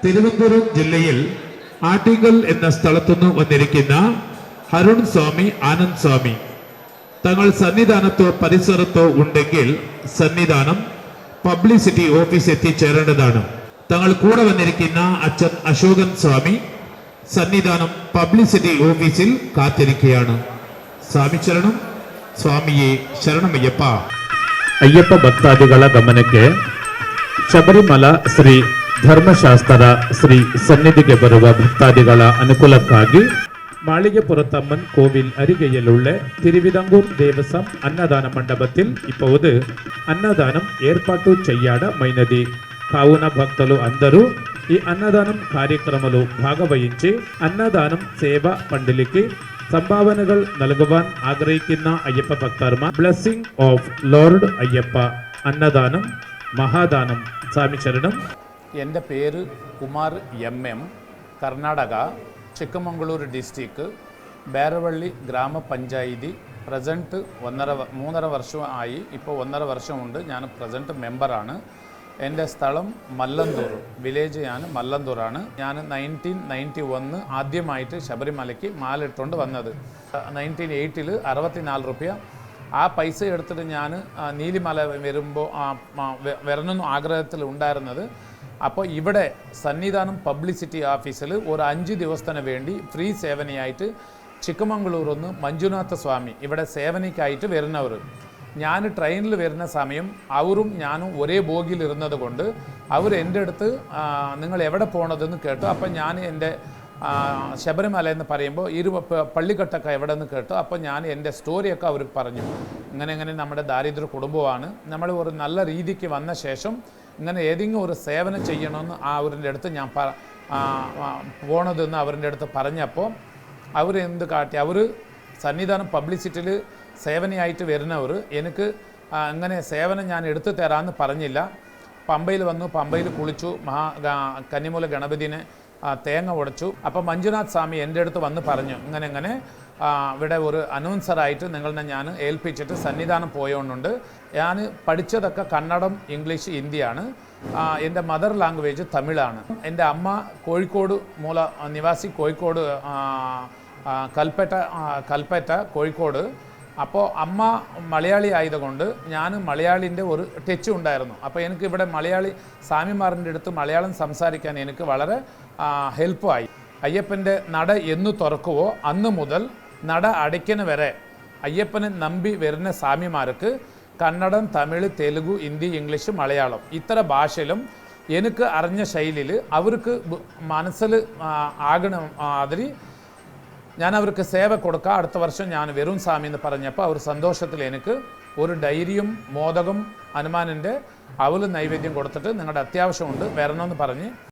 തിരുവനന്തപുരം ജില്ലയിൽ ആട്ടിക്കൽ എന്ന സ്ഥലത്തുനിന്ന് വന്നിരിക്കുന്ന അരുൺ സ്വാമി ആനന്ദ് സ്വാമി തങ്ങൾ സന്നിധാനത്തോ പരിസരത്തോ ഉണ്ടെങ്കിൽ സന്നിധാനം പബ്ലിസിറ്റി ഓഫീസ് എത്തിച്ചേരേണ്ടതാണ് തങ്ങൾ കൂടെ വന്നിരിക്കുന്ന അച്ഛൻ അശോകൻ സ്വാമി സന്നിധാനം പബ്ലിസിറ്റി ഓഫീസിൽ കാത്തിരിക്കുകയാണ് സ്വാമി ശരണം ಸ್ವಾಮಿಯೇ ಶರಣಮಯ್ಯಪ್ಪ ಅಯ್ಯಪ್ಪ ಭಕ್ತಾದಿಗಳ ಗಮನಕ್ಕೆ ಶಬರಿಮಲ ಶ್ರೀ ಧರ್ಮಶಾಸ್ತ್ರದ ಶ್ರೀ ಸನ್ನಿಧಿಗೆ ಬರುವ ಭಕ್ತಾದಿಗಳ ಅನುಕೂಲಕ್ಕಾಗಿ மாளிகைப்புறத்தம்மன் கோவில் அருகையிலுள்ள திருவிதாங்கூர் தேவசம் அன்னதான மண்டபத்தில் இப்போது అన్నదానం ఏర్పాటు చెయ్యాడ మైనది కావున భక్తులు అందరూ ఈ అన్నదానం కార్యక్రమంలో భాగవహించి అన్నదానం సేవ పండిలికి സംഭാവനകൾ നൽകുവാൻ ആഗ്രഹിക്കുന്ന അയ്യപ്പ ഭക്തർമാർ ബ്ലെസ്സിംഗ് ഓഫ് ലോർഡ് അയ്യപ്പ അന്നദാനം മഹാദാനം സ്വാമി ശരണം എന്റെ പേര് Kumar M M Karnataka Chikmagalur district Beravalli ഗ്രാമപഞ്ചായത്തി. Present ഒന്നര മൂന്നര വർഷമായി ഇപ്പോൾ ഒന്നര വർഷമുണ്ട് ഞാൻ പ്രസന്റ് മെമ്പറാണ്. എന്റെ സ്ഥലം മല്ലന്തൂർ വില്ലേജ് ഞാൻ മല്ലന്തൂറാണ് ഞാൻ നയന്റീൻ നയന്റി വന്ന് ആദ്യമായിട്ട് ശബരിമലയ്ക്ക് മാലിട്ടുകൊണ്ട് വന്നത്. നയന്റീൻ എയ്റ്റിൽ അറുപത്തിനാല് റുപ്യ. ആ പൈസ എടുത്തിട്ട് ഞാൻ നീലിമല വരുമ്പോൾ വരണമെന്ന് ആഗ്രഹത്തിൽ ഉണ്ടായിരുന്നത് അപ്പോൾ ഇവിടെ സന്നിധാനം പബ്ലിസിറ്റി ഓഫീസിൽ ഒരു അഞ്ച് ദിവസത്തിന് വേണ്ടി ഫ്രീ സേവനയായിട്ട് ചിಕ್ಕമംഗളൂരിൽ നിന്ന് മഞ്ജുനാഥ സ്വാമി ഇവിടെ സേവനയ്ക്കായിട്ട് വരുന്നവർ ഞാൻ ട്രെയിനിൽ വരുന്ന സമയം അവരും ഞാനും ഒരേ ബോഗിയിൽ ഇരുന്നത് കൊണ്ട് അവർ എന്റെ അടുത്ത് നിങ്ങൾ എവിടെ പോണതെന്ന് കേട്ടു. അപ്പം ഞാൻ എന്റെ ശബരിമല എന്ന് പറയുമ്പോൾ ഇരു പള്ളിക്കട്ടൊക്കെ എവിടെ നിന്ന് കേട്ടു. അപ്പോൾ ഞാൻ എന്റെ സ്റ്റോറിയൊക്കെ അവർ പറഞ്ഞു. ഇങ്ങനെ ഇങ്ങനെ നമ്മുടെ ദാരിദ്ര്യ കുടുംബമാണ്. നമ്മൾ ഒരു നല്ല രീതിക്ക് വന്ന ശേഷം ഇങ്ങനെ ഏതെങ്കിലും ഒരു സേവനം ചെയ്യണമെന്ന് അവരുടെ അടുത്ത് ഞാൻ പ ആ, ആ, പോണതെന്ന് അവരുടെ അടുത്ത് പറഞ്ഞപ്പോൾ അവർ എന്ത് കാട്ടി? അവർ സന്നിധാനം പബ്ലിസിറ്റിയിൽ സേവനയായിട്ട് വരുന്നവർ എനിക്ക് അങ്ങനെ സേവനം ഞാൻ എടുത്തു തരാമെന്ന് പറഞ്ഞില്ല. പമ്പയിൽ വന്നു പമ്പയിൽ കുളിച്ചു. മഹാ കന്നിമൂല ഗണപതിനെ തേങ്ങ ഉടച്ചു. അപ്പോൾ മഞ്ജുനാഥ് സ്വാമി എന്റെ അടുത്ത് വന്ന് പറഞ്ഞു ഇങ്ങനെ ഇങ്ങനെ ഇവിടെ ഒരു അനൗൺസറായിട്ട് നിങ്ങളെ ഞാൻ ഏൽപ്പിച്ചിട്ട് സന്നിധാനം പോയോണ്ടുണ്ട് ഞാൻ പഠിച്ചതൊക്കെ കന്നഡം ഇംഗ്ലീഷ് ഹിന്ദിയാണ്. എന്റെ മദർ ലാംഗ്വേജ് തമിഴാണ്. എന്റെ അമ്മ കോഴിക്കോട് മൂല നിവാസി കോഴിക്കോട് കൽപ്പറ്റ കൽപ്പറ്റ കോഴിക്കോട് അപ്പോൾ അമ്മ മലയാളി ആയതുകൊണ്ട് ഞാൻ മലയാളിന്റെ ഒരു ടച്ച് ഉണ്ടായിരുന്നു. അപ്പോൾ എനിക്ക് ഇവിടെ മലയാളി സ്വാമിമാറിന്റെ അടുത്ത് മലയാളം സംസാരിക്കാൻ എനിക്ക് വളരെ ഹെൽപ്പായി. അയ്യപ്പന്റെ നട എന്ന് തുറക്കുവോ അന്ന് മുതൽ നട അടയ്ക്കുന്ന വരെ അയ്യപ്പനെ നമ്പി വരുന്ന സ്വാമിമാർക്ക് കന്നഡം തമിഴ് തെലുഗു ഹിന്ദി ഇംഗ്ലീഷ് മലയാളം ഇത്ര ഭാഷയിലും എനിക്ക് അറിഞ്ഞ ശൈലിയിൽ അവർക്ക് മനസ്സിൽ ആകണ മാതിരി ഞാൻ അവർക്ക് സേവ കൊടുക്കാം. അടുത്ത വർഷം ഞാൻ വരും സ്വാമി എന്ന് പറഞ്ഞപ്പോൾ അവർ സന്തോഷത്തിൽ എനിക്ക് ഒരു ഡൈരിയും മോദകം ഹനുമാനിന്റെ അവൾ നൈവേദ്യം കൊടുത്തിട്ട് നിങ്ങളുടെ അത്യാവശ്യമുണ്ട് വരണമെന്ന് പറഞ്ഞ്